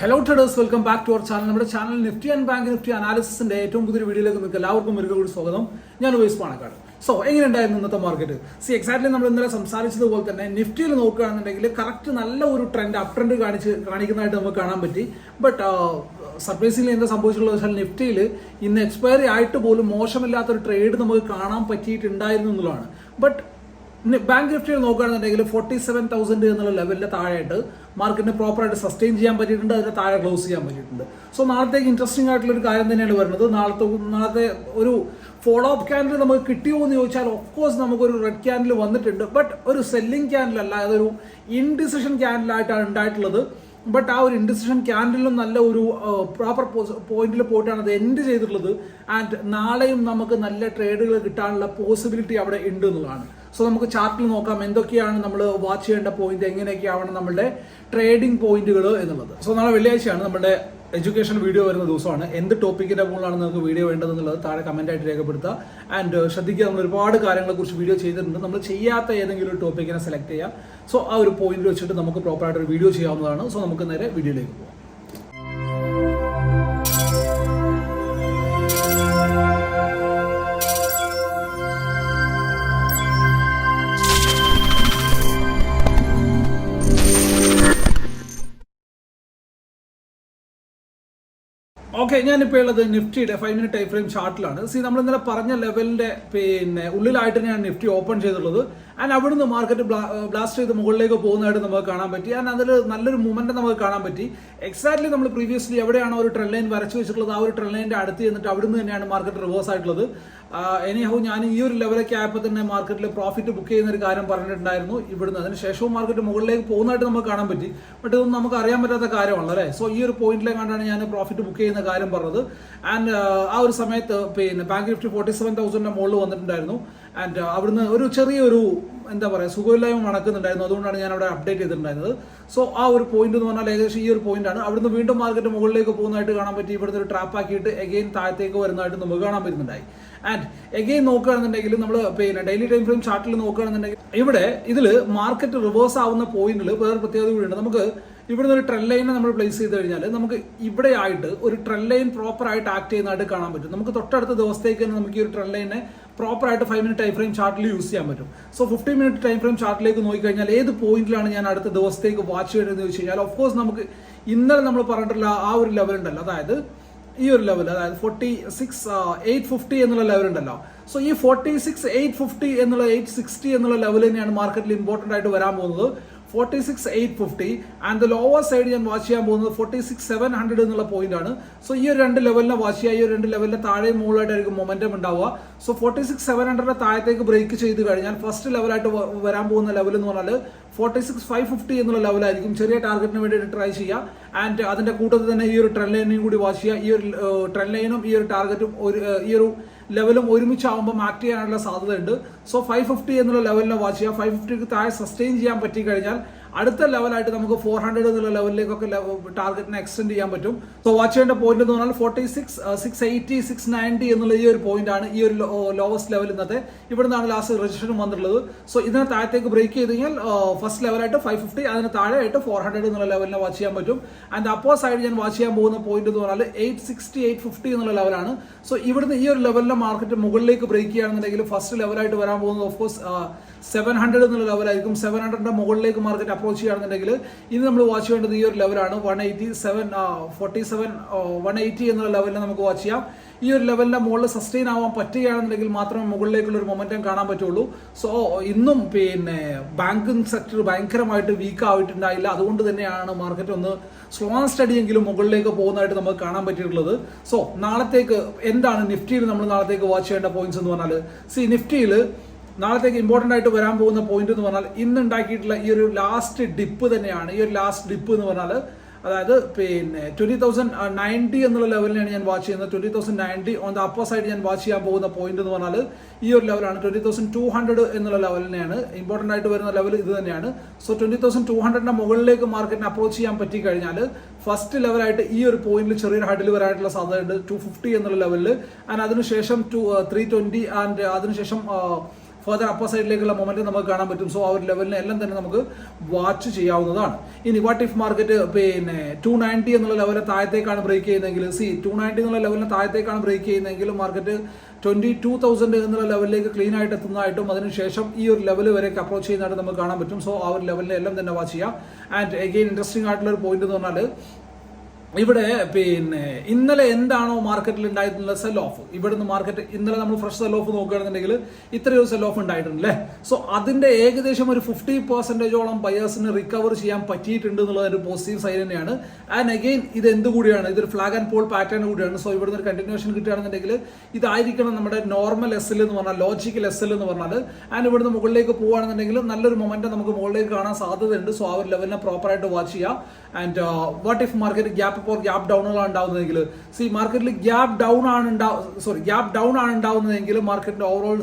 Hello traders welcome back to our channel നമ്മുടെ channel Nifty and bank Nifty അനാലിസിന്റെ ഏറ്റവും പുതിയ വീഡിയോയിലേക്ക് നിങ്ങൾക്ക് എല്ലാവർക്കും ഒരിക്കൽ കൂടി സ്വാഗതം. ഞാൻ വൈസ് പാണക്കാട്. സോ എങ്ങനെ ഉണ്ടായിരുന്നു ഇന്നത്തെ മാർക്കറ്റ് സി എക്സാക്ട്ലി നമ്മൾ ഇന്നലെ സംസാരിച്ചതുപോലെ തന്നെ നിഫ്റ്റിയിൽ നോക്കുകയാണെന്നുണ്ടെങ്കിൽ കറക്റ്റ് നല്ല ഒരു ട്രെൻഡ് അപ് ട്രെൻഡ് കാണിച്ച് കാണിക്കുന്നതായിട്ട് നമുക്ക് കാണാൻ പറ്റി. ബട്ട് സർപ്രൈസിംഗ്ലി എന്താ സംഭവിച്ചിട്ടുള്ളത് വെച്ചാൽ നിഫ്റ്റിയിൽ ഇന്ന് എക്സ്പയറി ആയിട്ട് പോലും മോശമില്ലാത്തൊരു ട്രേഡ് നമുക്ക് കാണാൻ പറ്റിയിട്ടുണ്ടായിരുന്നു എന്നുള്ളതാണ്. ബട്ട് ബാങ്ക് നിഫ്റ്റിയിൽ നോക്കുകയാണെന്നുണ്ടെങ്കിൽ ഫോർട്ടി സെവൻ തൗസൻഡ് എന്നുള്ള ലെവലിന്റെ താഴെയായിട്ട് മാർക്കറ്റിന് പ്രോപ്പറായിട്ട് സസ്റ്റെയിൻ ചെയ്യാൻ പറ്റിയിട്ടുണ്ട് അതിന്റെ താഴെ ക്ലോസ് ചെയ്യാൻ പറ്റിയിട്ടുണ്ട്. സോ നാളത്തേക്ക് ഇൻട്രസ്റ്റിംഗ് ആയിട്ടുള്ള ഒരു കാര്യം തന്നെയാണ് വരുന്നത്. നാളത്തെ നാളത്തെ ഒരു ഫോളോ അപ്പ് ക്യാൻഡിൽ നമുക്ക് കിട്ടിയോ എന്ന് ചോദിച്ചാൽ ഓഫ് കോഴ്സ് നമുക്കൊരു റെഡ് ക്യാൻഡിൽ വന്നിട്ടുണ്ട്. ബട്ട് ഒരു സെല്ലിംഗ് ക്യാൻഡിൽ അല്ല അതൊരു ഇൻഡിസിഷൻ ക്യാൻഡിലായിട്ടാണ് ഉണ്ടായിട്ടുള്ളത്. ബട്ട് ആ ഒരു ഇൻഡിസിഷൻ ക്യാൻഡിലും നല്ല ഒരു പ്രോപ്പർ പോയിന്റിൽ പോയിട്ടാണ് അത് എൻഡ് ചെയ്തിട്ടുള്ളത്. ആൻഡ് നാളെയും നമുക്ക് നല്ല ട്രേഡുകൾ കിട്ടാനുള്ള പോസിബിലിറ്റി അവിടെ ഉണ്ട് എന്നുള്ളതാണ്. സോ നമുക്ക് ചാർട്ടിൽ നോക്കാം എന്തൊക്കെയാണ് നമ്മൾ വാച്ച് ചെയ്യേണ്ട പോയിന്റ് എങ്ങനെയൊക്കെയാവണം നമ്മുടെ ട്രേഡിംഗ് പോയിന്റുകൾ എന്നുള്ളത്. സോ നാളെ വെള്ളിയാഴ്ചയാണ് നമ്മുടെ എഡ്യൂക്കേഷൻ വീഡിയോ വരുന്ന ദിവസമാണ്. എന്ത് ടോപ്പിക്കിന്റെ മുകളിലാണ് നിങ്ങൾക്ക് വീഡിയോ വേണ്ടതെന്നുള്ളത് താഴെ കമന്റ് ആയിട്ട് രേഖപ്പെടുത്തുക. ആൻഡ് ശ്രദ്ധിക്കുക നമ്മൾ ഒരുപാട് കാര്യങ്ങളെക്കുറിച്ച് വീഡിയോ ചെയ്തിട്ടുണ്ട്. നമ്മൾ ചെയ്യാത്ത ഏതെങ്കിലും ഒരു ടോപ്പിക്കിനെ സെലക്ട് ചെയ്യാം. സോ ആ ഒരു പോയിന്റ് വെച്ചിട്ട് നമുക്ക് പ്രോപ്പറായിട്ട് ഒരു വീഡിയോ ചെയ്യാവുന്നതാണ്. സോ നമുക്ക് നേരെ വീഡിയോയിലേക്ക് പോകാം ഓക്കെ ഞാനിപ്പോൾ ഉള്ളത് നിഫ്റ്റിയുടെ ഫൈവ് മിനിറ്റ് ടൈം ഫ്രെയിം ചാർട്ടിലാണ് സി നമ്മൾ ഇന്നലെ പറഞ്ഞ ലെവലിന്റെ പിന്നെ ഉള്ളിലായിട്ട് തന്നെയാണ് നിഫ്റ്റി ഓപ്പൺ ചെയ്തിട്ടുള്ളത്. ആൻഡ് അവിടുന്ന് മാർക്കറ്റ് ബ്ലാസ്റ്റ് ചെയ്ത് മുകളിലേക്ക് പോകുന്നതായിട്ട് നമുക്ക് കാണാൻ പറ്റി. ആൻഡ് അതിൽ നല്ലൊരു മൂവ്മെന്റ് നമുക്ക് കാണാൻ പറ്റി. എക്സാക്ട്ലി നമ്മൾ പ്രീവിയസ്ലി എവിടെയാണോ ഒരു ട്രെൻഡ് ലൈൻ വരച്ചു വെച്ചിട്ടുള്ളത് ആ ഒരു ട്രെൻഡ് ലൈനിന്റെ അടുത്ത് ചെന്നിട്ട് അവിടുന്ന് തന്നെയാണ് മാർക്കറ്റ് റിവേഴ്സ് ആയിട്ടുള്ളത്. എനി ഹൗ ഞാൻ ഈ ഒരു ലെവലൊക്കെ ആയപ്പോൾ തന്നെ മാർക്കറ്റിൽ പ്രോഫിറ്റ് ബുക്ക് ചെയ്യുന്ന ഒരു കാര്യം പറഞ്ഞിട്ടുണ്ടായിരുന്നു ഇവിടുന്ന്. അതിന് ശേഷവും മാർക്കറ്റ് മുകളിലേക്ക് പോകുന്നതായിട്ട് നമുക്ക് കാണാൻ പറ്റി. ബട്ട് ഇതൊന്നും നമുക്ക് അറിയാൻ പറ്റാത്ത കാര്യമാണ് അല്ലേ? സോ ഈ ഒരു പോയിന്റിലെ കണ്ടാണ് ഞാൻ പ്രോഫിറ്റ് ബുക്ക് ചെയ്യുന്ന കാര്യം പറഞ്ഞത്. ആൻഡ് ആ ഒരു സമയത്ത് പിന്നെ ബാങ്ക് നിഫ്റ്റി ഫോർട്ടി സെവൻ തൗസൻഡിന്റെ മുകളിൽ വന്നിട്ടുണ്ടായിരുന്നു. ആൻഡ് അവിടുന്ന് ഒരു ചെറിയൊരു എന്താ പറയുക സുഖമില്ലായ്മ മണക്കുന്നുണ്ടായിരുന്നു അതുകൊണ്ടാണ് ഞാൻ അവിടെ അപ്ഡേറ്റ് ചെയ്തിട്ടുണ്ടായിരുന്നത്. സോ ആ ഒരു പോയിന്റ് എന്ന് പറഞ്ഞാൽ ഏകദേശം ഈ ഒരു പോയിന്റ് ആണ്. അവിടുന്ന് വീണ്ടും മാർക്കറ്റ് മുകളിലേക്ക് പോകുന്നതായിട്ട് കാണാൻ പറ്റി. ഇവിടുന്ന് ഒരു ട്രാപ്പ് ആക്കിയിട്ട് എഗെയിൻ താഴത്തേക്ക് വരുന്നതായിട്ട് നമുക്ക് കാണാൻ പറ്റുന്നുണ്ടായി. ആൻഡ് എഗെയിൻ നോക്കുകയാണെന്നുണ്ടെങ്കിൽ നമ്മൾ പിന്നെ ഡെയിലി ടൈം ഫ്രെയിം ചാർട്ടിൽ നോക്കുകയാണെന്നുണ്ടെങ്കിൽ ഇവിടെ ഇതിൽ മാർക്കറ്റ് റിവേഴ്സ് ആവുന്ന പോയിന്റിൽ വേറെ പ്രത്യേകത കൂടിയുണ്ട്. നമുക്ക് ഇവിടുന്ന് ഒരു ട്രെൻഡ് ലൈനെ നമ്മൾ പ്ലേസ് ചെയ്ത് കഴിഞ്ഞാൽ നമുക്ക് ഇവിടെ ആയിട്ട് ഒരു ട്രെൻഡ് ലൈൻ പ്രോപ്പർ ആയിട്ട് ആക്ട് ചെയ്യുന്നതായിട്ട് കാണാൻ പറ്റും. നമുക്ക് തൊട്ടടുത്ത ദിവസത്തേക്ക് തന്നെ നമുക്ക് ഈ ഒരു ട്രെൻഡ് ലൈനെ പ്രോപ്പർ ആയിട്ട് ഫൈവ് മിനിറ്റ് ടൈം ഫ്രെയിം ചാർട്ടിൽ യൂസ് ചെയ്യാൻ പറ്റും. So fifty minute time frame ചാർട്ടിലേക്ക് നോക്കിക്കഴിഞ്ഞാൽ ഏത് പോയിന്റിലാണ് ഞാൻ അടുത്ത ദിവസത്തേക്ക് വാച്ച് ചെയ്യേണ്ടതെന്ന് ചോദിച്ചു കഴിഞ്ഞാൽ ഓഫ് കോഴ്സ് നമുക്ക് ഇന്നലെ നമ്മൾ പറഞ്ഞിട്ടുള്ള ആ ഒരു ലെവൽ ഉണ്ടല്ലോ. അതായത് ഈ ഒരു ലെവൽ അതായത് ഫോർട്ടി സിക്സ് എയ്റ്റ് ഫിഫ്റ്റി എന്നുള്ള ലെവൽ ഉണ്ടല്ലോ. സോ ഈ ഫോർട്ടി സിക്സ് എയ്റ്റ് ഫിഫ്റ്റി എന്നുള്ള എയ്റ്റ് സിക്സ്റ്റി എന്നുള്ള ലെവൽ തന്നെയാണ് മാർക്കറ്റിൽ ഇമ്പോർട്ടന്റ് ആയിട്ട് വരാൻ പോകുന്നത്. Forty six eight fifty and the lower side ഞാൻ വാച്ച് ചെയ്യാൻ പോകുന്നത് ഫോർട്ടി സിക്സ് സെവൻ ഹൺഡ്രഡ് എന്നുള്ള പോയിന്റ് ആണ്. സോ ഈ ഒരു രണ്ട് ലെവലിനെ വാച്ച് ചെയ്യുക ഈ ഒരു രണ്ട് ലെവലിന്റെ താഴെ മുകളിലായിട്ടായിരിക്കും മൊമെന്റം ഉണ്ടാവുക. സോ ഫോർട്ടി സിക്സ് സെവൻ ഹൺഡ്രഡിന്റെ താഴത്തേക്ക് ബ്രേക്ക് ചെയ്ത് കഴിഞ്ഞാൽ ഫസ്റ്റ് ലെവലായിട്ട് വരാൻ പോകുന്ന ലെവൽ എന്ന് പറഞ്ഞാൽ ഫോർട്ടി സിക്സ് ഫൈവ് ഫിഫ്റ്റി എന്നുള്ള ലെവലായിരിക്കും ചെറിയ ടാർഗറ്റിന് വേണ്ടിയിട്ട് ട്രൈ ചെയ്യുക. ആൻഡ് അതിന്റെ കൂട്ടത്തിൽ തന്നെ ഈ ഒരു ട്രെൻഡ് ലൈനും കൂടി വാച്ച് ചെയ്യുക. ഈ ഒരു ട്രെൻഡ് ലൈനും ഈ ഒരു ടാർഗറ്റും ഒരു ഈ ഒരു ലെവലും ഒരുമിച്ചാവുമ്പോൾ ആക്ട് ചെയ്യാനുള്ള സാധ്യതയുണ്ട്. സോ ഫൈവ് ഫിഫ്റ്റി എന്നുള്ള ലെവലിനെ വാച്ച് ചെയ്യുക. ഫൈവ് ഫിഫ്റ്റിക്ക് താഴെ സസ്റ്റെയിൻ ചെയ്യാൻ പറ്റി കഴിഞ്ഞാൽ അടുത്ത ലെവലായിട്ട് നമുക്ക് ഫോർ ഹൺഡ്രഡ് എന്നുള്ള ലെവലിലേക്കൊക്കെ ടാർഗറ്റിനെ എക്സ്റ്റെൻഡ് ചെയ്യാൻ പറ്റും. സോ വാച്ച് ചെയ്യേണ്ട പോയിന്റ് എന്ന് പറഞ്ഞാൽ forty six six eighty six ninety എന്നുള്ള ഈ ഒരു പോയിന്റ് ആണ് ഈ ഒരു ലോവസ്റ്റ് ലെവൽ ഇന്നത്തെ. ഇവിടുന്നാണ് ലാസ്റ്റ് രജിസ്ട്രേഷൻ വന്നിട്ടുള്ളത്. സോ ഇതിനെ താഴത്തേക്ക് ബ്രേക്ക് ചെയ്ത് കഴിഞ്ഞാൽ ഫസ്റ്റ് ലെവലായിട്ട് ഫൈവ് ഫിഫ്റ്റി അതിന് താഴെയായിട്ട് ഫോർ ഹൺഡ്രഡ് എന്നുള്ള ലെവലിനെ വാച്ച് ചെയ്യാൻ പറ്റും. ആൻഡ് അപ്പോ സൈഡ് ഞാൻ വാച്ച് ചെയ്യാൻ പോകുന്ന പോയിന്റ് എന്ന് പറഞ്ഞാൽ എയ്റ്റ് സിക്സ്റ്റി എയ്റ്റ് ഫിഫ്റ്റി എന്നുള്ള ലെവലാണ് സോ ഇവിടുന്ന് ഈ ഒരു ലെവലിലെ മാർക്കറ്റ് മുകളിലേക്ക് ബ്രേക്ക് ചെയ്യുകയാണെന്നുണ്ടെങ്കിൽ ഫസ്റ്റ് ലെവലായിട്ട് വരാൻ പോകുന്നത് ഓഫ് കോഴ്സ് സെവൻ ഹൺഡ്രഡ് എന്നുള്ള ലെവലായിരിക്കും സെവൻ ഹൺഡ്രഡിന്റെ മുകളിലേക്ക് മാർക്കറ്റ് അപ്രോച്ച് ചെയ്യുകയാണെന്നുണ്ടെങ്കിൽ ഇന്ന് നമ്മൾ വാച്ച് ചെയ്യേണ്ടത് ഈ ഒരു ലെവലാണ് one eighty seven forty seven one eighty എന്നുള്ള ലെവലിനെ നമുക്ക് വാച്ച് ചെയ്യാം. ഈ ഒരു ലെവലിന്റെ മുകളിൽ സസ്റ്റെയിൻ ആവാൻ പറ്റുകയാണെന്നുണ്ടെങ്കിൽ മാത്രമേ മുകളിലേക്കുള്ള ഒരു മൊമെന്റം കാണാൻ പറ്റുള്ളൂ. സോ ഇന്നും പിന്നെ ബാങ്കിങ് സെക്ടർ ഭയങ്കരമായിട്ട് വീക്ക് ആയിട്ടുണ്ടായില്ല. അതുകൊണ്ട് തന്നെയാണ് മാർക്കറ്റ് ഒന്ന് സ്ലോ ആൻഡ് സ്റ്റഡി എങ്കിലും മുകളിലേക്ക് പോകുന്നതായിട്ട് നമുക്ക് കാണാൻ പറ്റിയിട്ടുള്ളത്. സോ നാളത്തേക്ക് എന്താണ് നിഫ്റ്റിയിൽ നമ്മൾ നാളത്തേക്ക് വാച്ച് ചെയ്യേണ്ട പോയിന്റ്സ് എന്ന് പറഞ്ഞാൽ സി നിഫ്റ്റിയിൽ നാളത്തേക്ക് ഇമ്പോർട്ടന്റ് ആയിട്ട് വരാൻ പോകുന്ന പോയിന്റ് എന്ന് പറഞ്ഞാൽ ഇന്ന് ഉണ്ടാക്കിയിട്ടുള്ള ഈ ഒരു ലാസ്റ്റ് ഡിപ്പ് തന്നെയാണ്. ഈ ഒരു ലാസ്റ്റ് ഡിപ്പ് എന്ന് പറഞ്ഞാൽ അതായത് പിന്നെ ട്വന്റി തൗസൻഡ് നയന്റി എന്നുള്ള ലെവലിനാണ് ഞാൻ വാച്ച് ചെയ്യുന്നത്. Twenty thousand ninety on the upper side ഞാൻ വാച്ച് ചെയ്യാൻ പോകുന്ന പോയിന്റ് എന്ന് പറഞ്ഞാൽ ഈ ഒരു ലെവലാണ് ട്വന്റി തൗസൻഡ് ടു ഹൺഡ്രഡ് എന്നുള്ള ലെവലിനെയാണ് ഇമ്പോർട്ടന്റ് ആയിട്ട് വരുന്ന ലെവൽ ഇത് തന്നെയാണ്. സോ ട്വന്റി തൗസൻഡ് ടു ഹൺഡ്രഡിന്റെ മുകളിലേക്ക് മാർക്കറ്റിനെ അപ്രോച്ച് ചെയ്യാൻ പറ്റി കഴിഞ്ഞാൽ ഫസ്റ്റ് ലെവലായിട്ട് ഈ ഒരു പോയിന്റിൽ ചെറിയൊരു ഹഡിൽ വരാനുള്ള സാധ്യതയുണ്ട്. ടു ഫിഫ്റ്റി എന്നുള്ള ലെവലിൽ ആൻഡ് അതിനുശേഷം ടു ത്രീ ട്വന്റി ആൻഡ് അതിനുശേഷം ഫർദർ അപ്പർ സൈഡിലേക്കുള്ള മൊമെന്റ് നമുക്ക് കാണാൻ പറ്റും. സോ ആ ഒരു ലെവലിനെ എല്ലാം തന്നെ നമുക്ക് വാച്ച് ചെയ്യാവുന്നതാണ്. ഇനി വാട്ട് ഇഫ് മാർക്കറ്റ് പിന്നെ ടു നയന്റി എന്നുള്ള ലെവലിനെ താഴത്തേക്കാണ് ബ്രേക്ക് ചെയ്യുന്നതെങ്കിൽ സി ടു നയന്റി എന്നുള്ള ലെവലിനെ താഴത്തേക്കാണ് ബ്രേക്ക് ചെയ്യുന്നതെങ്കിൽ മാർക്കറ്റ് ട്വന്റി ടു തൗസൻഡ് എന്നുള്ള ലെവലിലേക്ക് ക്ലീൻ ആയിട്ട് എത്തുന്നതായിട്ടും അതിനുശേഷം ഈ ഒരു ലെവൽ വരെ അപ്രോച്ച് ചെയ്യുന്നതായിട്ട് നമുക്ക് കാണാൻ പറ്റും. സോ ആ ഒരു ലെവലിനെ എല്ലാം തന്നെ വാച്ച് ചെയ്യാം. ആൻഡ് എഗെയിൻ ഇൻട്രസ്റ്റിംഗ് ആയിട്ടുള്ള ഒരു പോയിന്റ് എന്ന് പറഞ്ഞാൽ ഇവിടെ പിന്നെ ഇന്നലെ എന്താണോ മാർക്കറ്റിൽ ഉണ്ടായിട്ടുള്ള സെൽ ഓഫ് ഇവിടുന്ന് മാർക്കറ്റ് ഇന്നലെ നമ്മൾ ഫ്രഷ് സെൽ ഓഫ് നോക്കുകയാണെന്നുണ്ടെങ്കിൽ ഇത്രയും സെൽ ഓഫ് ഉണ്ടായിട്ടുണ്ട് അല്ലേ? സോ അതിന്റെ ഏകദേശം ഒരു ഫിഫ്റ്റി പെർസെന്റേജോളം ബയേഴ്സിന് റിക്കവർ ചെയ്യാൻ പറ്റിയിട്ടുണ്ട് എന്നുള്ളത് ഒരു പോസിറ്റീവ് സൈൻ തന്നെയാണ്. ആൻഡ് അഗെയിൻ ഇത് എന്ത് കൂടിയാണ്? ഇതൊരു ഫ്ലാഗ് ആൻഡ് പോൾ പാറ്റേൺ കൂടിയാണ്. സോ ഇവിടുന്ന് ഒരു കണ്ടിന്യൂഷൻ കിട്ടുകയാണെന്നുണ്ടെങ്കിൽ ഇതായിരിക്കണം നമ്മുടെ നോർമൽ എസ് എൽ എന്ന് പറഞ്ഞാൽ ലോജിക്കൽ എസ് എൽ എന്ന് പറഞ്ഞാൽ. ആൻഡ് ഇവിടുന്ന് മുകളിലേക്ക് പോവുകയാണെന്നുണ്ടെങ്കിൽ നല്ലൊരു മൊമെന്റ് നമുക്ക് മുകളിലേക്ക് കാണാൻ സാധ്യതയുണ്ട്. സോ ആ ഒരു ലെവലിനെ പ്രോപ്പറായിട്ട് വാച്ച് ചെയ്യാം and what if market gap ഇപ്പോൾ ഗ്യാപ്പ് ഡൗണുകളാണ് ഉണ്ടാവുന്നതെങ്കിൽ. സി മാർക്കറ്റിൽ ഗ്യാപ് ഡൗൺ ആണ് സോറി ഗ്യാപ് ഡൗൺ ആണ് ഉണ്ടാവുന്നതെങ്കിൽ മാർക്കറ്റിന്റെ ഓവറോൾ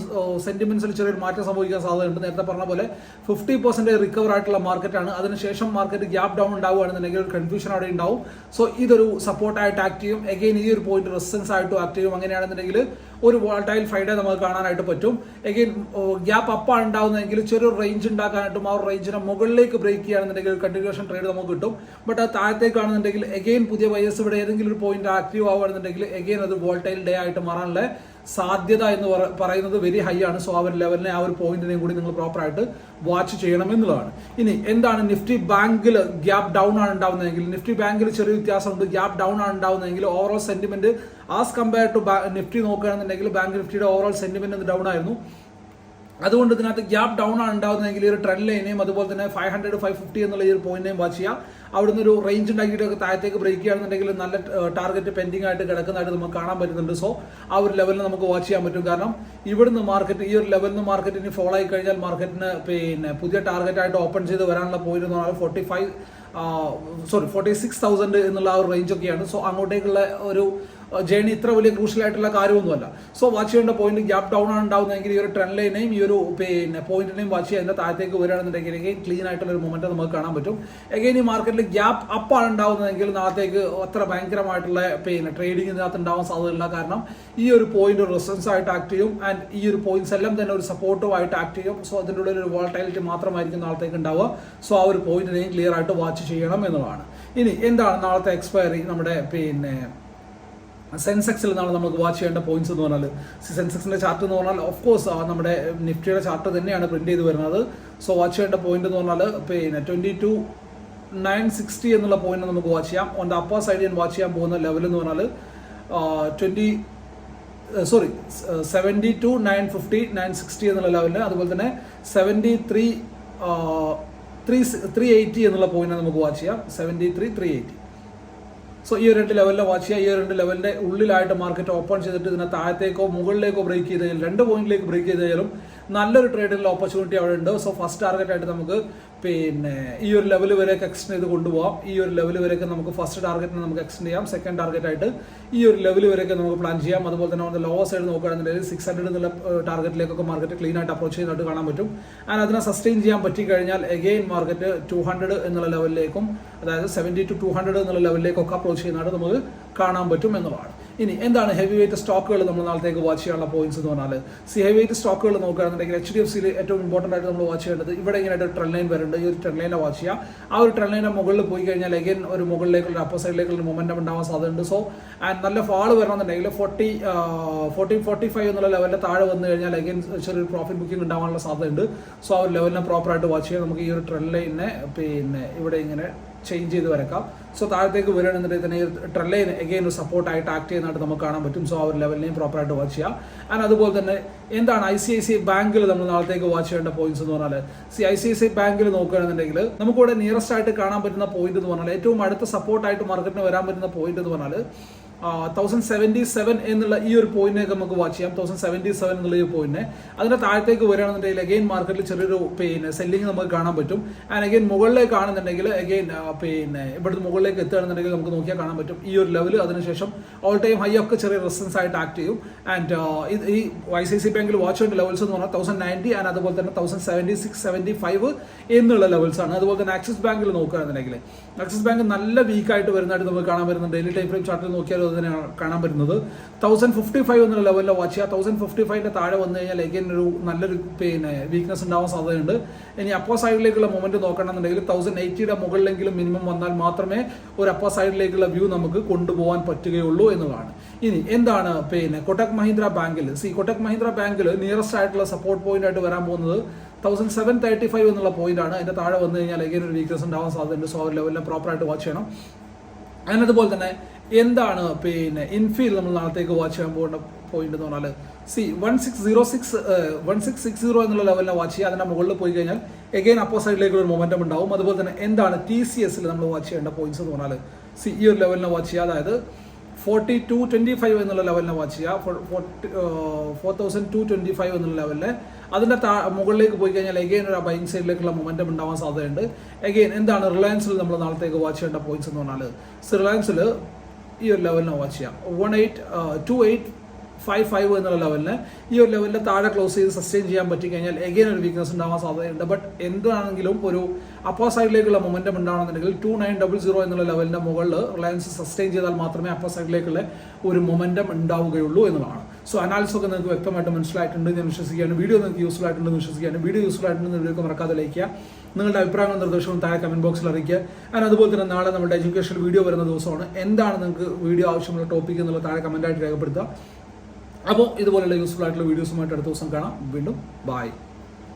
സെന്റിമെന്റ്സിൽ ചെറിയൊരു മാറ്റം സംഭവിക്കാൻ സാധ്യതയുണ്ട്. നേരത്തെ പറഞ്ഞ പോലെ ഫിഫ്റ്റി പെർസെന്റ് റിക്കവർ ആയിട്ടുള്ള മാർക്കറ്റാണ് അതിനുശേഷം മാർക്കറ്റ് ഗ്യാപ് ഡൗൺ ഉണ്ടാവുകയാണെന്നുണ്ടെങ്കിൽ ഒരു കൺഫ്യൂഷൻ അവിടെ ഉണ്ടാവും. സോ ഇതൊരു സപ്പോർട്ടായിട്ട് ആക്ട് ചെയ്യും. അഗെയിൻ ഈ ഒരു പോയിന്റ് റെസിസ്റ്റൻസ് ആയിട്ടും ആക്ട് ചെയ്യും. അങ്ങനെയാണെന്നുണ്ടെങ്കിൽ ഒരു വോൾട്ടൈൽ ഫ്രൈഡേ നമുക്ക് കാണാനായിട്ട് പറ്റും. എഗെയിൻ ഗ്യാപ്പ് അപ്പാണ് ഉണ്ടാകുന്നതെങ്കിൽ ചെറിയൊരു റേഞ്ച് ഉണ്ടാക്കാനായിട്ടും ആ റേഞ്ചിനെ മുകളിലേക്ക് ബ്രേക്ക് ചെയ്യുകയാണെന്നുണ്ടെങ്കിൽ കണ്ടിന്യൂഷൻ ട്രേഡ് നമുക്ക് കിട്ടും. ബട്ട് ആ താഴത്തേക്കാണെന്നുണ്ടെങ്കിൽ എഗെയിൻ പുതിയ വയസ്സ് ഇവിടെ ഏതെങ്കിലും ഒരു പോയിന്റ് ആക്റ്റീവ് ആവുകയാണെന്നുണ്ടെങ്കിൽ എഗെയിൻ അത് വോൾട്ടൈൽ ഡേ ആയിട്ട് മാറാനുള്ള സാധ്യത എന്ന് പറയുന്നത് വെരി ഹൈ ആണ്. സോ ആ ഒരു ലെവലിനെ ആ ഒരു പോയിന്റിനെയും കൂടി നിങ്ങൾ പ്രോപ്പർ ആയിട്ട് വാച്ച് ചെയ്യണം എന്നുള്ളതാണ്. ഇനി എന്താണ് നിഫ്റ്റി ബാങ്കിൽ ഗ്യാപ് ഡൗൺ ആണ് ഉണ്ടാവുന്നതെങ്കിൽ? നിഫ്റ്റി ബാങ്കിൽ ചെറിയ വ്യത്യാസമുണ്ട്. ഗ്യാപ് ഡൗൺ ആണ് ഉണ്ടാവുന്നതെങ്കിൽ overall sentiment as compare to Nifty നോക്കുകയാണെന്നുണ്ടെങ്കിൽ ബാങ്ക് നിഫ്റ്റിയുടെ ഓവറോൾ സെന്റിമെന്റ് ഡൗൺ ആയിരുന്നു. അതുകൊണ്ട് ഇതിനകത്ത് ഗ്യാപ്പ് ഡൗൺ ആണ് ഉണ്ടാകുന്നതെങ്കിൽ ഈ ഒരു ട്രെൻഡ് ലൈനെയും അതുപോലെ തന്നെ ഫൈവ് ഹൺഡ്രഡ് ഫൈവ് ഫിഫ്റ്റി എന്നുള്ള ഈ ഒരു പോയിന്റിനെയും വാച്ച് ചെയ്യാം അവിടുന്ന് ഒരു റേഞ്ച് ഉണ്ടാക്കിയിട്ടൊക്കെ താഴത്തേക്ക് ബ്രേക്ക് ചെയ്യുകയാണെന്നുണ്ടെങ്കിൽ നല്ല ടാർഗറ്റ് പെൻഡിങ് ആയിട്ട് കിടക്കുന്നതായിട്ട് നമുക്ക് കാണാൻ പറ്റുന്നുണ്ട്. സോ ആ ഒരു ലെവലിൽ നമുക്ക് വാച്ച് ചെയ്യാൻ പറ്റും. കാരണം ഇവിടുന്ന് മാർക്കറ്റ് ഈ ഒരു ലെവലിൽ നിന്ന് മാർക്കറ്റിന് ഫോളോ ആയി കഴിഞ്ഞാൽ മാർക്കറ്റിന് പിന്നെ പുതിയ ടാർഗറ്റ് ആയിട്ട് ഓപ്പൺ ചെയ്ത് വരാനുള്ള പോയിന്റ് എന്ന് പറഞ്ഞാൽ forty five sorry forty six thousand എന്നുള്ള ആ ഒരു റേഞ്ച് ഒക്കെയാണ്. സോ അങ്ങോട്ടേക്കുള്ള ഒരു ജേണി ഇത്ര വലിയ ക്രൂഷ്യൽ ആയിട്ടുള്ള കാര്യമൊന്നുമല്ല. സോ വാച്ച് ചെയ്യേണ്ട പോയിന്റ് ഗ്യാപ് ഡൗൺ ആണ് ഉണ്ടാവുന്നതെങ്കിൽ ഈ ഒരു ട്രെൻഡ് ലൈനെയും ഈ ഒരു പിന്നെ പോയിന്റിനെയും വാച്ച് ചെയ്യുക അതിന്റെ താഴത്തേക്ക് വരികയാണെന്നുണ്ടെങ്കിൽ again ക്ലീൻ ആയിട്ടുള്ള ഒരു മൊമെന്റ് നമുക്ക് കാണാൻ പറ്റും. എഗെയിൻ ഈ മാർക്കറ്റിൽ ഗ്യാപ് അപ്പ് ആണ് ഉണ്ടാവുന്നതെങ്കിൽ നാളത്തേക്ക് അത്ര ഭയങ്കരമായിട്ടുള്ള പിന്നെ ട്രേഡിംഗ് ഇതിനകത്ത് ഉണ്ടാവാൻ സാധ്യതയില്ല. കാരണം ഈ ഒരു പോയിന്റ് റെസിഡൻസ് ആയിട്ട് ആക്ട് ചെയ്യും ആൻഡ് ഈ ഒരു പോയിന്റ്സ് എല്ലാം തന്നെ ഒരു സപ്പോർട്ടീവ് ആയിട്ട് ആക്ട് ചെയ്യും. സോ അതിന്റെ ഉള്ളിൽ ഒരു വോൾട്ടാലിറ്റി മാത്രമായിരിക്കും നാളത്തേക്ക് ഉണ്ടാവുക. സോ ആ ഒരു പോയിന്റിനെയും ക്ലിയർ ആയിട്ട് വാച്ച് ചെയ്യണം എന്നുള്ളതാണ്. ഇനി എന്താണ് നാളത്തെ എക്സ്പയറി നമ്മുടെ പിന്നെ സെൻസെക്സിൽ നിന്നാണ് നമുക്ക് വാച്ച് ചെയ്യേണ്ട പോയിന്റ്സ് എന്ന് പറഞ്ഞാൽ സെൻസെക്സിന്റെ ചാർട്ട് എന്ന് പറഞ്ഞാൽ ഓഫ് കോഴ്സ് നമ്മുടെ നിഫ്റ്റിയുടെ ചാർട്ട് തന്നെയാണ് പ്രിന്റ് ചെയ്ത് വരുന്നത്. സോ വാച്ച് ചെയ്യേണ്ട പോയിന്റ് എന്ന് പറഞ്ഞാൽ പിന്നെ ട്വന്റി ടു നയൻ സിക്സ്റ്റി എന്നുള്ള പോയിന്റ് നമുക്ക് വാച്ച് ചെയ്യാം. ഓൺ ദ അപ്പർ സൈഡ് ഞാൻ വാച്ച് ചെയ്യാൻ പോകുന്ന ലെവൽ എന്ന് പറഞ്ഞാൽ twenty sorry seventy two nine fifty nine sixty എന്നുള്ള ലെവലിൽ അതുപോലെ തന്നെ seventy three three three eighty എന്നുള്ള പോയിന്റ് നമുക്ക് വാച്ച് ചെയ്യാം. Seventy three three eighty so ഈ രണ്ട് ലെവലിലെ വാച്ച് ചെയ്യുക ഈ രണ്ട് ലെവലിന്റെ ഉള്ളിലായിട്ട് മാർക്കറ്റ് ഓപ്പൺ ചെയ്തിട്ട് ഇതിനെ താഴത്തേക്കോ മുകളിലേക്കോ ബ്രേക്ക് ചെയ്ത് കഴിഞ്ഞാൽ രണ്ട് പോയിന്റിലേക്ക് ബ്രേക്ക് ചെയ്ത് കഴിഞ്ഞാലും നല്ലൊരു ട്രേഡിലുള്ള ഓപ്പർച്യൂണിറ്റി അവിടെ ഉണ്ട് സോ ഫസ്റ്റ് ടാർഗറ്റ് ആയിട്ട് നമുക്ക് പിന്നെ ഈ ഒരു ലെവൽ വരെയൊക്കെ എക്സ്റ്റെൻഡ് ചെയ്ത് കൊണ്ടുപോകാം ഈ ഒരു ലെവൽ വരെയൊക്കെ നമുക്ക് ഫസ്റ്റ് ടാർഗറ്റിനെ നമുക്ക് എക്സ്റ്റെൻഡ് ചെയ്യാം. സെക്കൻഡ് ടാർഗറ്റ് ആയിട്ട് ഈ ഒരു ലെവൽ വരെയൊക്കെ നമുക്ക് പ്ലാൻ ചെയ്യാം. അതുപോലെ തന്നെ നമ്മുടെ ലോവർ സൈഡ് നോക്കുകയാണെന്നുണ്ടെങ്കിൽ സിക്സ് ഹൺഡ്രഡ് എന്നുള്ള ടാർഗറ്റിലേക്കൊക്കെ മാർക്കറ്റ് ക്ലീൻ ആയിട്ട് അപ്രോച്ച് ചെയ്യുന്നതായിട്ട് കാണാൻ പറ്റും. ആൻഡ് അതിനെ സസ്റ്റെയിൻ ചെയ്യാൻ പറ്റി കഴിഞ്ഞാൽ എഗെയിൻ മാർക്കറ്റ് ടു ഹൺഡ്രഡ് എന്നുള്ള ലെവലിലേക്കും അതായത് സെവന്റി ടു ടു ഹൺഡ്രഡ് എന്നുള്ള ലെവലിലേക്കൊക്കെ അപ്രോച്ച് ചെയ്യുന്നതായിട്ട് നമുക്ക് കാണാൻ പറ്റും എന്നുള്ളതാണ്. ഇനി എന്താണ് ഹെവി വെയിറ്റ് സ്റ്റോക്കുകൾ നമ്മൾ നാളത്തേക്ക് വാച്ച് ചെയ്യാനുള്ള പോയിന്റ്സ് എന്ന് പറഞ്ഞാൽ സി ഹെവി വെയിറ്റ് സ്റ്റോക്കുകൾ നോക്കുകയാണെന്നുണ്ടെങ്കിൽ എച്ച് ഡി എഫ് സിയിൽ ഏറ്റവും ഇമ്പോർട്ടന്റ് ആയിട്ട് നമ്മൾ വാച്ച് ചെയ്യേണ്ടത് ഇവിടെ ഇങ്ങനെ ഒരു ട്രെൻ ലൈൻ വരുന്നുണ്ട്. ഈ ഒരു ട്രെൻ ലൈനെ വാച്ച് ചെയ്യുക. ആ ഒരു ട്രെൻ ലൈനെ മുകളിൽ പോയി കഴിഞ്ഞാൽ അഗൈൻ ഒരു മുകളിലേക്കുള്ള അപ്പർ സൈഡിലേക്കുള്ള മൊമെന്റം ഉണ്ടാവാൻ സാധ്യതയുണ്ട്. സോ ആൻഡ് നല്ല ഫാൾ വരണമെന്നുണ്ടെങ്കിൽ ഫോർട്ടി ഫോർട്ടി ഫോർട്ടി ഫൈവ് എന്നുള്ള ലെവലിൽ താഴെ വന്നു കഴിഞ്ഞാൽ അഗൈൻ ചെറിയൊരു പ്രോഫിറ്റ് ബുക്കിംഗ് ഉണ്ടാവാനുള്ള സാധ്യതയുണ്ട്. സോ ആ ഒരു ലെവലിനെ പ്രോപ്പറായിട്ട് വാച്ച് ചെയ്യാൻ നമുക്ക് ഈ ഒരു ട്രെൻ ലൈനെ പിന്നെ ഇവിടെ ഇങ്ങനെ ചേഞ്ച് ചെയ്ത് വരക്കാം. സോ താഴത്തേക്ക് വരികയാണെന്നുണ്ടെങ്കിൽ തന്നെ ഈ ട്രെൻഡ് ലൈൻ എഗെയിൻ ഒരു സപ്പോർട്ടായിട്ട് ആക്ട് ചെയ്യുന്നതായിട്ട് നമുക്ക് കാണാൻ പറ്റും. സോ ഒരു ലെവലിനെയും പ്രോപ്പറായിട്ട് വാച്ച് ചെയ്യാം. ആൻഡ് അതുപോലെ തന്നെ എന്താണ് ഐ സി ഐ സി ബാങ്കിൽ നമ്മൾ നാളത്തേക്ക് വാച്ച് ചെയ്യേണ്ട പോയിന്റ്സ് എന്ന് പറഞ്ഞാൽ C I C I C ബാങ്കിൽ നോക്കുകയാണെന്നുണ്ടെങ്കിൽ നമുക്കിവിടെ നിയറസ്റ്റ് ആയിട്ട് കാണാൻ പറ്റുന്ന പോയിന്റ് എന്ന് പറഞ്ഞാൽ ഏറ്റവും അടുത്ത സപ്പോർട്ടായിട്ട് മാർക്കറ്റിന് വരാൻ പറ്റുന്ന പോയിന്റ് എന്ന് പറഞ്ഞാൽ തൗസൻഡ് സെവന്റി സെവൻ എന്നുള്ള ഈ ഒരു പോയിന്റിനൊക്കെ നമുക്ക് വാച്ച് ചെയ്യാം. തൗസൻഡ് സെവന്റി സെവൻ എന്നുള്ള ഈ പോയിന്റിനെ അതിന്റെ താഴത്തേക്ക് വരികയാണെന്നുണ്ടെങ്കിൽ അഗെയിൻ മാർക്കറ്റിൽ ചെറിയൊരു പിന്നെ സെല്ലിംഗ് നമുക്ക് കാണാൻ പറ്റും. ആൻഡ് അഗെയിൻ മുകളിലേക്ക് കാണുന്നുണ്ടെങ്കിൽ അഗെയിൻ പിന്നെ ഇവിടുന്ന് മുകളിലേക്ക് എത്തുകയാണെന്നുണ്ടെങ്കിൽ നമുക്ക് നോക്കിയാൽ കാണാൻ പറ്റും. ഈ ഒരു ലെവൽ അതിനുശേഷം ഓൾ ടൈം ഹൈ ഒക്കെ ചെറിയ റെസിസ്റ്റൻസ് ആയിട്ട് ആക്ട് ചെയ്യും. ആൻഡ് ഇത് ഈ ഐ സി സി ബാങ്കിൽ വാച്ച് ഉണ്ട് ലെവൽസ് എന്ന് പറഞ്ഞാൽ തൗസൻഡ് നയന്റി ആൻഡ് അതുപോലെ തന്നെ thousand seventy six seventy five എന്നുള്ള ലെവൽസ് ആണ്. അതുപോലെ തന്നെ ആക്സിസ് ബാങ്കിൽ നോക്കുകയാണെന്നുണ്ടെങ്കിൽ ആക്സിസ് ബാങ്ക് നല്ല വീക്ക് ആയിട്ട് വരുന്നതായിട്ട് നമുക്ക് കാണാൻ വരുന്നുണ്ട് ഡെയിലി ടൈം ഫ്രെയിം ചാർട്ടിൽ നോക്കിയാൽ അത് തന്നെയാണ് കാണാൻ പറ്റുന്നത്. തൗസൻഡ് ഫിഫ്റ്റി ഫൈവ് എന്നുള്ള ലെവലിൽ വാച്ച് ചെയ്യുക. തൗസൻഡ് ഫിഫ്റ്റി ഫൈവിന്റെ താഴെ വന്നു കഴിഞ്ഞാൽ എഗൈൻ ഒരു നല്ലൊരു പിന്നെ വീക്ക്നെസ് ഉണ്ടാവാൻ സാധ്യതയുണ്ട്. ഇനി അപ്പോ സൈഡിലേക്കുള്ള മൊമെന്റ് നോക്കണമെന്നുണ്ടെങ്കിൽ തൗസൻഡ് എയ്റ്റിയുടെ മുകളിലെങ്കിലും മിനിമം വന്നാൽ മാത്രമേ ഒരു അപ്പ സൈഡിലേക്കുള്ള വ്യൂ നമുക്ക് കൊണ്ടുപോകാൻ പറ്റുകയുള്ളൂ എന്നുള്ളതാണ്. ഇനി എന്താണ് പിന്നെ കൊട്ടക് മഹീന്ദ്ര ബാങ്കിൽ? സി കൊട്ടക് മഹീന്ദ്ര ബാങ്കിൽ നിയറസ്റ്റ് ആയിട്ടുള്ള സപ്പോർട്ട് പോയിന്റ് ആയിട്ട് വരാൻ പോകുന്നത് തൗസൻഡ് സെവൻ തേർട്ടി ഫൈവ് എന്നുള്ള പോയിന്റ് ആണ്. അതിന്റെ താഴെ വന്നു കഴിഞ്ഞാൽ എഗൈൻ ഒരു വീക്ക്നെസ് ഉണ്ടാവാൻ സാധ്യതയുണ്ട്. സോ ലെവലിൽ പ്രോപ്പറായിട്ട് വാച്ച് ചെയ്യണം. അതിനതുപോലെ തന്നെ എന്താണ് പിന്നെ ഇൻഫീൽ നമ്മൾ നാളത്തേക്ക് വാച്ച് ചെയ്യാൻ പോകുന്ന പോയിന്റ് എന്ന് പറഞ്ഞാൽ see one six zero six one six six zero എന്നുള്ള ലെവലിനെ വാച്ച് ചെയ്യുക അതിന്റെ മുകളിൽ പോയി കഴിഞ്ഞാൽ എഗെയിൻ അപ്പോ സൈഡിലേക്കുള്ള ഒരു മൊമെന്റം ഉണ്ടാവും. അതുപോലെ തന്നെ എന്താണ് ടി സി എസിൽ നമ്മൾ വാച്ച് ചെയ്യേണ്ട പോയിന്റ്സ് എന്ന് പറഞ്ഞാൽ സി ഈ ഒരു ലെവലിനെ വാച്ച് ചെയ്യുക. അതായത് ഫോർട്ടി ടു ട്വന്റി ഫൈവ് എന്നുള്ള ലെവലിനെ വാച്ച് ചെയ്യുക. Forty four thousand two twenty five എന്നുള്ള ലെവലിൽ അതിന്റെ താ മുകളിലേക്ക് പോയി കഴിഞ്ഞാൽ എഗെയിൻ ഒരു ബൈങ് സൈഡിലേക്കുള്ള മൊമെന്റം ഉണ്ടാവാൻ സാധ്യതയുണ്ട്. എഗെയിൻ എന്താണ് റിലയൻസിൽ നമ്മൾ നാളത്തേക്ക് വാച്ച് ചെയ്യേണ്ട പോയിന്റ്സ് എന്ന് പറഞ്ഞാൽ സി റിലയൻസിൽ ഈ ഒരു ലെവലിനെ വാച്ച് ചെയ്യാം one eight two eight five five എന്നുള്ള ലെവലിന് ഈ ഒരു ലെവലിൽ താഴെ ക്ലോസ് ചെയ്ത് സസ്റ്റെയിൻ ചെയ്യാൻ പറ്റി കഴിഞ്ഞാൽ എഗെയിൻ ഒരു വീക്ക്നെസ് ഉണ്ടാവാൻ സാധ്യതയുണ്ട്. ബട്ട് എന്താണെങ്കിലും ഒരു അപ്പോ സൈഡിലേക്കുള്ള മൊമെന്റം ഉണ്ടാവണമെന്നുണ്ടെങ്കിൽ ടു നയൻ ഡബിൾ സീറോ എന്നുള്ള ലെവലിന്റെ മുകളിൽ റിലയൻസ് സസ്റ്റെയിൻ ചെയ്താൽ മാത്രമേ അപ്പോ സൈഡിലേക്കുള്ള ഒരു മൊമെന്റം ഉണ്ടാവുകയുള്ളൂ എന്നുള്ളതാണ്. സോ അനാലിസിസ് ഒക്കെ നിങ്ങൾക്ക് വ്യക്തമായിട്ട് മനസ്സിലായിട്ടുണ്ട് ഞാൻ വിശ്വസിക്കുകയാണ്. വീഡിയോ നിങ്ങൾക്ക് യൂസ്ഫുൾ ആയിട്ടുണ്ടെന്ന് വിശ്വസിക്കുകയാണ്. വീഡിയോ യൂസ്ഫുൾ ആയിട്ടുണ്ടെന്ന് വീഡിയോ മറക്കാതെ ലൈക്കുക നിങ്ങളുടെ അഭിപ്രായങ്ങളും നിർദ്ദേശവും താഴെ കമന്റ് ബോക്സിൽ അറിയിക്കുക. ആൻഡ് അതുപോലെ തന്നെ നാളെ നമ്മുടെ എഡ്യൂക്കേഷൻ വീഡിയോ വരുന്ന ദിവസമാണ്. എന്താണ് നിങ്ങൾക്ക് വീഡിയോ ആവശ്യമുള്ള ടോപ്പിക് എന്നുള്ള താഴെ കമന്റായിട്ട് രേഖപ്പെടുത്തുക. അപ്പോൾ ഇതുപോലെയുള്ള യൂസ്ഫുൾ ആയിട്ടുള്ള വീഡിയോസുമായിട്ട് അടുത്ത ദിവസം കാണാം. വീണ്ടും ബൈ